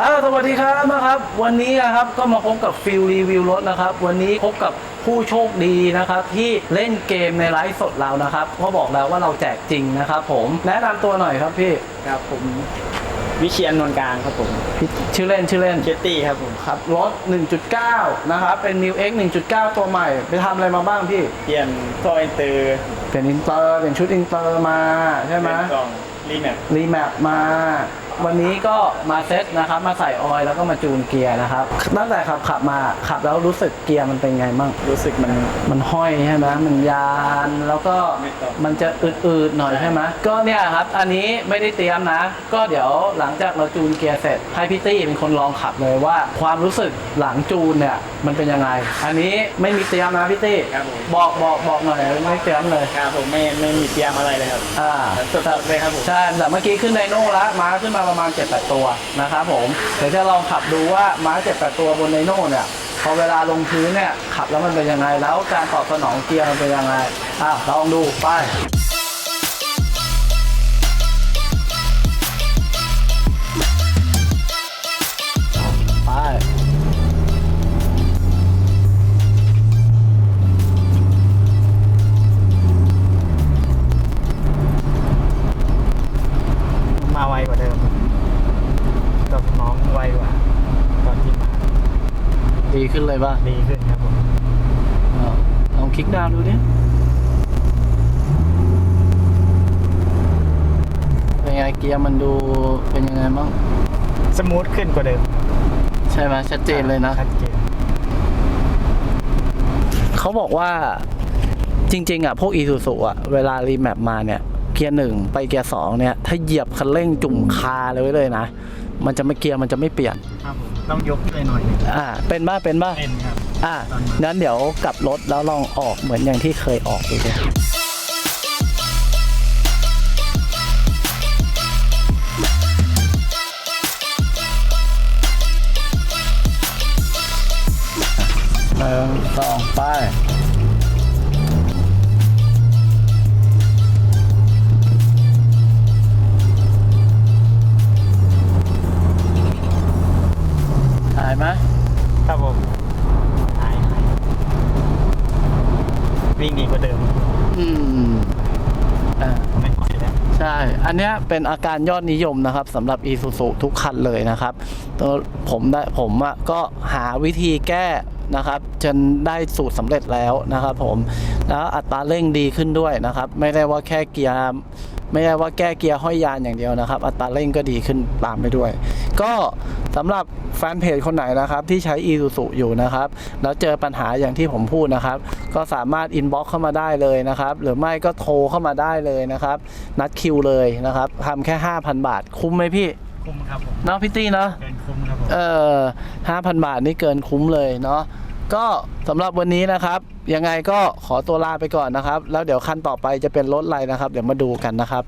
อ้าวสวัสดีครับนะครับ วันนี้นะครับก็มาพบกับฟิลรีวิวรถนะครับ วันนี้พบกับผู้โชคดีนะครับ ที่เล่นเกมในไลฟ์สดเรานะครับเพราะบอกแล้วว่าเราแจกจริงนะครับ ผมแนะนำตัวหน่อยครับพี่ครับผมวิเชียนนนท์กลางครับผมพี่ชื่อเล่นชื่อเล่นเคตตี้ครับผมครับรถ 1.9 นะครับ เป็น New X 1.9 ตัวใหม่ ไปทำอะไรมาบ้างพี่ เปลี่ยนท่ออินเตอร์เปลี่ยนอินเตอร์เปลี่ยนชุดอินเตอร์มาใช่ไหมเป็นกล่องรีแมปรีแมปมา วันนี้ก็มาเซ็ตนะครับ มาใส่ออยล์แล้วก็มาจูนเกียร์นะครับ ตั้งแต่ขับขับมาขับแล้วรู้สึกเกียร์มันเป็นไงมั่งรู้สึกมันมันห้อยใช่ไหมมันยานแล้วก็ไม่ตรงมันจะอืดๆหน่อยใช่ไหมก็เนี่ยครับ อันนี้ไม่ได้เตรียมนะ ก็เดี๋ยวหลังจากเราจูนเกียร์เสร็จให้พี่ตี้เป็นคนลองขับเลยว่า ความรู้สึกหลังจูนเนี่ยมันเป็นยังไง อันนี้ไม่มีเตรียมนะพี่ตี้ครับผมบอกบอกบอกหน่อยไม่เตรียมเลยครับผมไม่ไม่มีเตรียมอะไรเลยครับอ่าสดๆเลยครับผมใช่แต่เมื่อกี้ขึ้นไดโน่แล้วม้าขึ้นมาประมาณ 7 8 ตัวนะครับผมเดี๋ยวจะลองขับดูว่าม้า 7 8 ตัวบนไนโน่เนี่ยพอเวลาลงพื้นเนี่ยขับแล้วมันเป็นยังไง แล้วการตอบสนองเกียร์มันเป็นยังไงอะลองดูไป ไวกว่าตอนที่มาดีขึ้นเลยป่ะดีขึ้นครับผมอะลองคลิกดาวน์ดูดิเป็นไงเกียร์มันดูเป็นยังไงบ้างสมูทขึ้นกว่าเดิมใช่ไหมชัดเจนเลยนะ ชัดเจนเขาบอกว่าจริง ๆ อะ พวกอีซูซูอะ เวลารีแมปมาเนี่ย เกียร์หนึ่งไปเกียร์สองเนี่ย ถ้าเหยียบคันเร่งจุ่มคาเลยไว้เลยนะ มันจะไม่เกียร์มันจะไม่เปลี่ยนครับผมต้องยกเลยหน่อยหนึ่งอ่าเป็นบ้าเป็นบ้าเป็นครับ อ่างั้นเดี๋ยวกลับรถแล้วลองออกเหมือนอย่างที่เคยออกดูเลยหนึ่งสองไป ถ่ายไหมครับผมหายหายวิ่งดีกว่าเดิมอืมอ่าไม่ค่อยแล้วใช่ อันเนี้ยเป็นอาการยอดนิยมนะครับสำหรับ Isuzu ทุกคันเลยนะครับตัวผมได้ผมอะก็หาวิธีแก้นะครับจนได้สูตรสำเร็จแล้วนะครับผม แล้วอัตราเร่งดีขึ้นด้วยนะครับ ไม่ได้ว่าแค่เกียร์ ไม่ได้ว่าแก้เกียร์ห้อยยานอย่างเดียวนะครับ อัตราเร่งก็ดีขึ้นตามไปด้วย ก็สำหรับแฟนเพจคนไหนนะครับที่ใช้ Isuzu อยู่นะครับ แล้วเจอปัญหาอย่างที่ผมพูดนะครับ ก็สามารถอินบ็อกเข้ามาได้เลยนะครับ หรือไม่ก็โทรเข้ามาได้เลยนะครับ นัดคิวเลยนะครับทำแค่ 5,000 บาท คุ้มไหมพี่ คุ้มครับผมเนาะพี่ตี้เนาะเกินคุ้มครับผมเออ5,000บาทนี่เกินคุ้มเลยเนาะ ก็สำหรับวันนี้นะครับ ยังไงก็ขอตัวลาไปก่อนนะครับ แล้วเดี๋ยวขั้นต่อไปจะเป็นรถอะไรนะครับ เดี๋ยวมาดูกันนะครับ